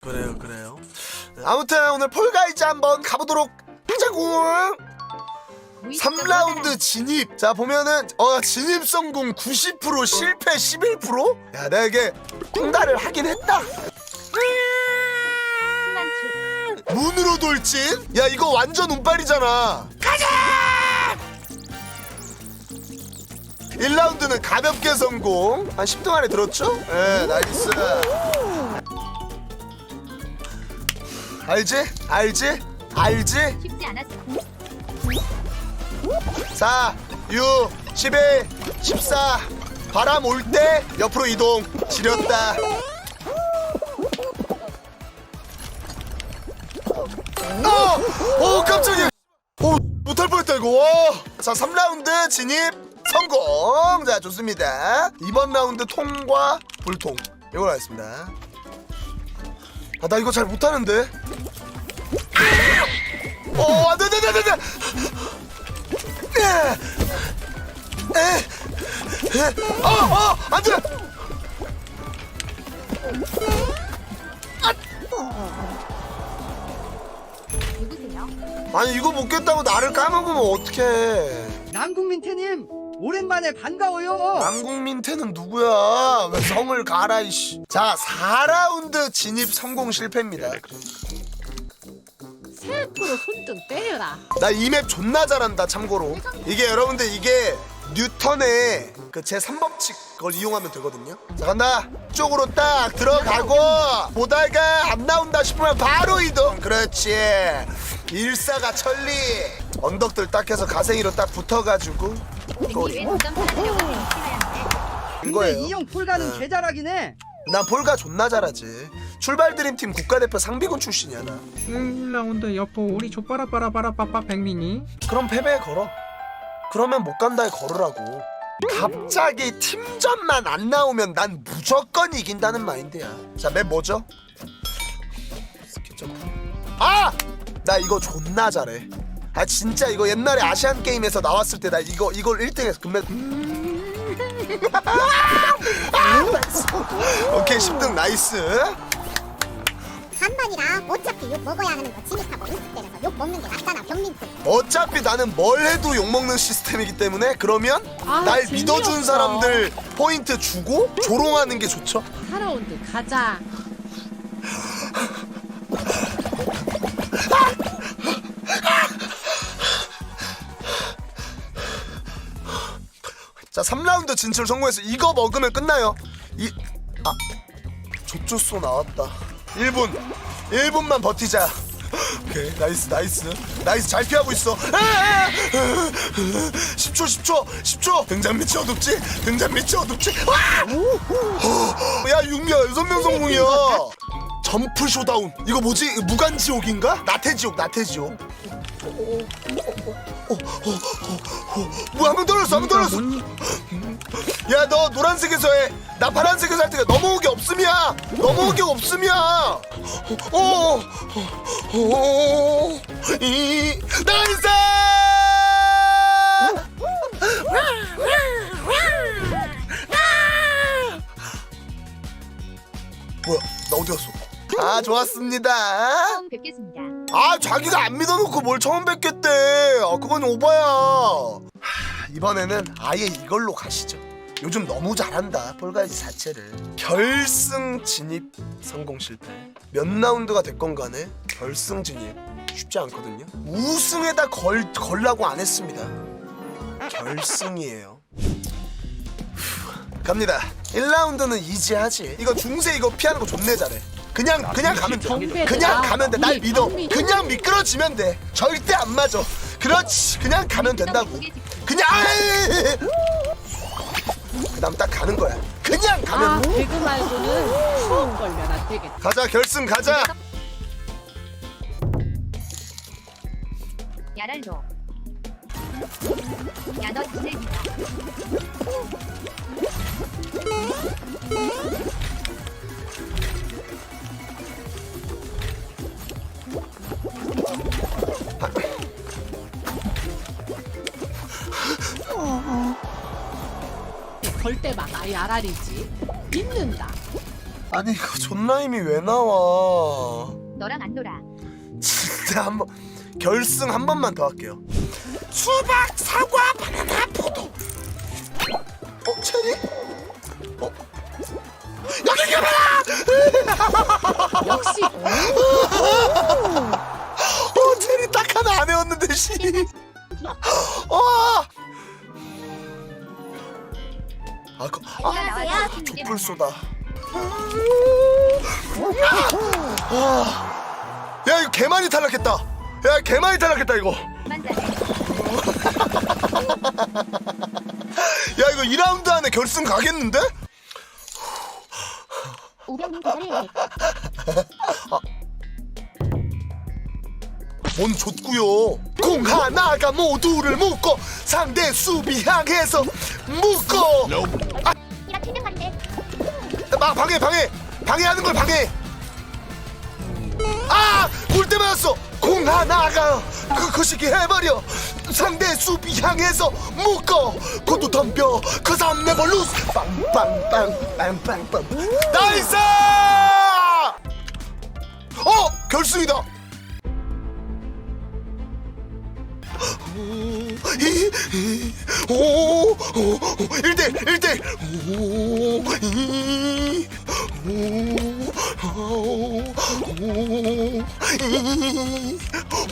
그래요 그래요. 아무튼 오늘 폴가이즈 한번 가보도록 하자고. 3라운드 진입. 자 보면은 어 진입 성공 90% 실패 11%? 야 내가 이게 콩다를 하긴 했다. 문으로 돌진? 야 이거 완전 운빨이잖아. 가자! 1라운드는 가볍게 성공. 한 10등 안에 들었죠? 예 나이스 알지? 알지? 알지? 쉽지 않았어. 4, 6, 11, 14 바람 올 때 옆으로 이동 지렸다 어! 오 깜짝이야 오 못할 뻔했다 이거 와. 자 3라운드 진입 성공 자 좋습니다 이번 라운드 통과 불통 이걸 하겠습니다 아 나 이거 잘 못하는데 어 안돼 안돼 안돼 안돼 어, 어, 안 돼! 누구세요? 아니, 이거 못 깼다고 나를 까먹으면 어떡해. 남국민태님 오랜만에 반가워요. 남국민태는 누구야? 왜 성을 가라, 이씨. 자, 4라운드 진입 성공 실패입니다. 셀프로 손등 때려라. 나 이 맵 존나 잘한다, 참고로. 이게 여러분들, 이게 뉴턴의 그 제 3법칙 그걸 이용하면 되거든요. 자, 간다. 쪽으로 딱 들어가고, 보다가 안 나온다 싶으면 바로 이동. 그렇지. 일사가 천리. 언덕들 딱 해서 가생이로 딱 붙어가지고. 댕기 왜 점프하려고 인 근데 거예요. 이형 폴가는 개잘하긴 해. 난 볼가 존나 잘하지. 출발 드림팀 국가대표 상비군 출신이야 나. 1라운드 여포 우리 족바라바라바라빠빠 백민이 그럼 패배에 걸어. 그러면 못 간다에 걸으라고. 갑자기 팀전만 안 나오면 난 무조건 이긴다는 마인드야. 자, 맵 뭐죠? 아! 나 이거 존나 잘해. 아 진짜 이거 옛날에 아시안 게임에서 나왔을 때 나 이거 이걸 1등해서 금메 아, 나이스. 오케이 10등 나이스. 반반이라 어차피 욕 먹어야 하는 거 진입하고 연습되면서 욕 먹는 게 낫잖아 병민트 어차피 나는 뭘 해도 욕먹는 시스템이기 때문에 그러면 아, 날 재미없어. 믿어준 사람들 포인트 주고 조롱하는 게 좋죠 4라운드 가자. 자 3라운드 진출 성공해서 이거 먹으면 끝나요 이.. 아 조조소 나왔다 1분. 1분만 버티자. 오케이. 나이스 나이스. 나이스 잘 피하고 있어. 아, 아, 아. 10초 10초 10초. 등잔 밑이 어둡지? 등잔 밑이 어둡지? 와! 어, 야 6명 6명 성공이야. 점프 쇼다운. 이거 뭐지? 무간지옥인가? 나태지옥 나태지옥. 뭐야 한명 떨어졌어 한 명 떨어졌어. 야 너 노란색에서 해 나 파란색에서 할 테니까 넘어오기 없음이야. 넘어오기 없음이야. 오오 이 나이스 뭐야 나 어디 갔어? 아 좋았습니다. 처음 뵙겠습니다. 아 자기가 안 믿어놓고 뭘 처음 뵙겠대. 아 그건 오바야. 하, 이번에는 아예 이걸로 가시죠 요즘 너무 잘한다. 폴가이즈 자체를. 결승 진입 성공 실패. 몇 라운드가 됐건 간에 결승 진입 쉽지 않거든요. 우승에다 걸, 걸라고 안 했습니다. 결승이에요. 후, 갑니다. 1라운드는 이지하지. 이거 중세 이거 피하는 거 존내 잘해. 그냥 그냥 가면 돼. 그냥 가면 돼날 우리 믿어. 경비. 그냥 미끄러지면 돼. 절대 안 맞아. 그렇지. 그냥 가면 된다고. 그냥 그다음 딱 가는 거야 그냥 가면 아 돼. 배그 말고는 추억 걸면 안 되겠다. 가자 결승 가자 야랄로. 야너 지내기다. 때 막아 야랄이지. 믿는다. 아니 이거 존라임이 왜 나와 너랑 안 놀아. 진짜 한번 결승 한 번만 더 할게요 수박 사과 바나나 포도 어 체리 어 여기 가봐라 쏘다. 아, 야 이거 개 많이 탈락했다. 야 개 많이 탈락했다 이거. 야 이거 2라운드 안에 결승 가겠는데? 우병님 도전을 뭔 좆구요? 공 하나가 모두를 묶고 상대 수비 향해서 묶어. 이라 가는데 막 방해 방해. 방해하는 걸 방해. 아 골대 맞았어. 공 하나가 그 거시기 해버려. 상대 수비 향해서 묶어. 고도 덤벼. cause I'm never lose 빵빵빵 빵빵빵. 나이스! 어 결승이다 오, 오, 오, 1대 1대 오, 이, 오, 오, 오, 이,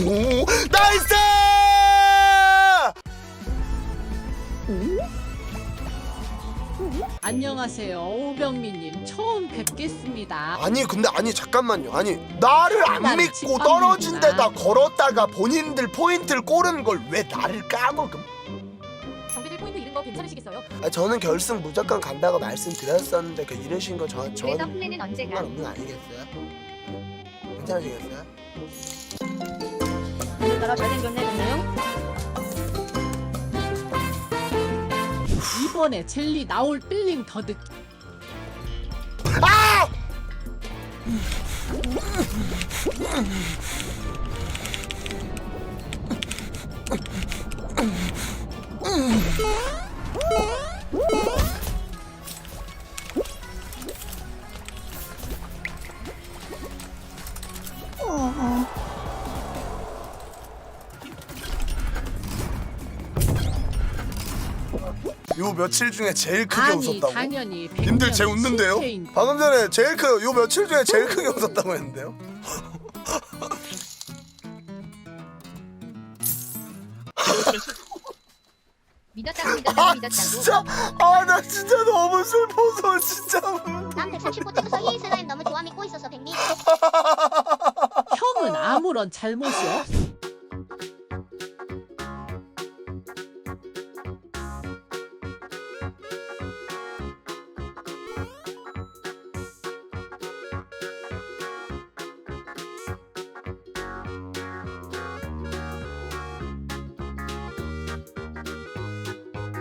오, 나이스! 안녕하세요 오병민님 처음 뵙겠습니다. 아니 근데 아니 잠깐만요 아니 나를 안 나를 믿고 짓밟는구나. 떨어진 데다 걸었다가 본인들 포인트를 꼬르는 걸왜 나를 까먹음? 정비들 포인트 잃은 거 괜찮으시겠어요? 아, 저는 결승 무조건 간다고 말씀드렸었는데 그 이러신 거 저, 그래서 저는 플랜은 언제 가? 상관없는 거 아니겠어요? 괜찮으시겠어요? 오늘따라 잘 생겼네 좋네요 이번에 젤리 나올 빌링 더 듣기. 아! 요 며칠 중에 제일 크게 아니 웃었다고? 당연히 님들 제 웃는데요? 실패인 방금 전에 제일 크, 요 며칠 중에 제일 크게 웃었다고 했는데요? 믿었다고 믿었다고 아 믿었다고. 진짜 아나 진짜 너무 슬퍼서 진짜 난 139 찍어서 이 슬라임 너무 좋아 믿고 있어서 백미 형은 아무런 잘못이 없.